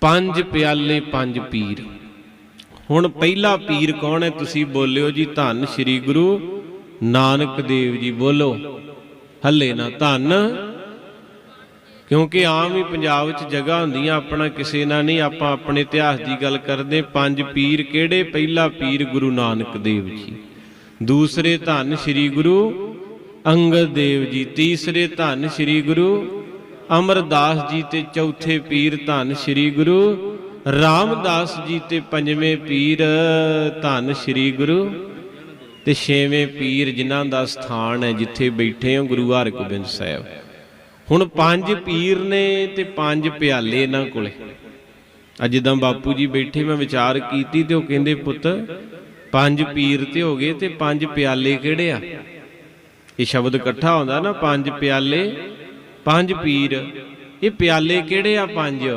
ਪੰਜ ਪਿਆਲੇ, ਪੰਜ ਪੀਰ। ਹੁਣ ਪਹਿਲਾ ਪੀਰ ਕੌਣ ਹੈ? ਤੁਸੀਂ ਬੋਲਿਓ ਜੀ ਧੰਨ ਸ੍ਰੀ ਗੁਰੂ ਨਾਨਕ ਦੇਵ ਜੀ, ਬੋਲੋ। ਹੱਲੇ ਨਾ ਧੰਨ, ਕਿਉਂਕਿ ਆਮ ਹੀ ਪੰਜਾਬ 'ਚ ਜਗ੍ਹਾ ਹੁੰਦੀਆਂ, ਆਪਣਾ ਕਿਸੇ ਨਾਲ ਨਹੀਂ, ਆਪਾਂ ਆਪਣੇ ਇਤਿਹਾਸ ਦੀ ਗੱਲ ਕਰਦੇ ਪੰਜ ਪੀਰ ਕਿਹੜੇ? ਪਹਿਲਾ ਪੀਰ ਗੁਰੂ ਨਾਨਕ ਦੇਵ ਜੀ। ਦੂਸਰੇ ਧੰਨ ਸ੍ਰੀ ਗੁਰੂ ਅੰਗਦ ਦੇਵ ਜੀ। ਤੀਸਰੇ ਧੰਨ ਸ੍ਰੀ ਗੁਰੂ ਅਮਰਦਾਸ ਜੀ ਤੇ ਚੌਥੇ ਪੀਰ ਧੰਨ ਸ੍ਰੀ ਗੁਰੂ, ਰਾਮਦਾਸ ਜੀ ਤੇ ਪੰਜਵੇਂ ਪੀਰ ਧੰਨ ਸ੍ਰੀ ਗੁਰੂ ਤੇ ਛੇਵੇਂ ਪੀਰ ਜਿਨ੍ਹਾਂ ਦਾ ਸਥਾਨ ਹੈ ਜਿੱਥੇ ਬੈਠੇ ਹੋ ਗੁਰੂ ਹਰਗੋਬਿੰਦ ਸਾਹਿਬ। ਹੁਣ ਪੰਜ ਪੀਰ ਨੇ ਤੇ ਪੰਜ ਪਿਆਲੇ ਇਹਨਾਂ ਕੋਲੇ। ਅੱਜ ਜਿੱਦਾਂ ਬਾਪੂ ਜੀ ਬੈਠੇ, ਮੈਂ ਵਿਚਾਰ ਕੀਤੀ ਤੇ ਉਹ ਕਹਿੰਦੇ, ਪੁੱਤ, ਪੰਜ ਪੀਰ ਤੇ ਹੋ ਗਏ ਤੇ ਪੰਜ ਪਿਆਲੇ ਕਿਹੜੇ ਆ? ਇਹ ਸ਼ਬਦ ਇਕੱਠਾ ਹੁੰਦਾ ਨਾ, ਪੰਜ ਪਿਆਲੇ ਪੰਜ ਪੀਰ। ਇਹ ਪਿਆਲੇ ਕਿਹੜੇ ਆ ਪੰਜ?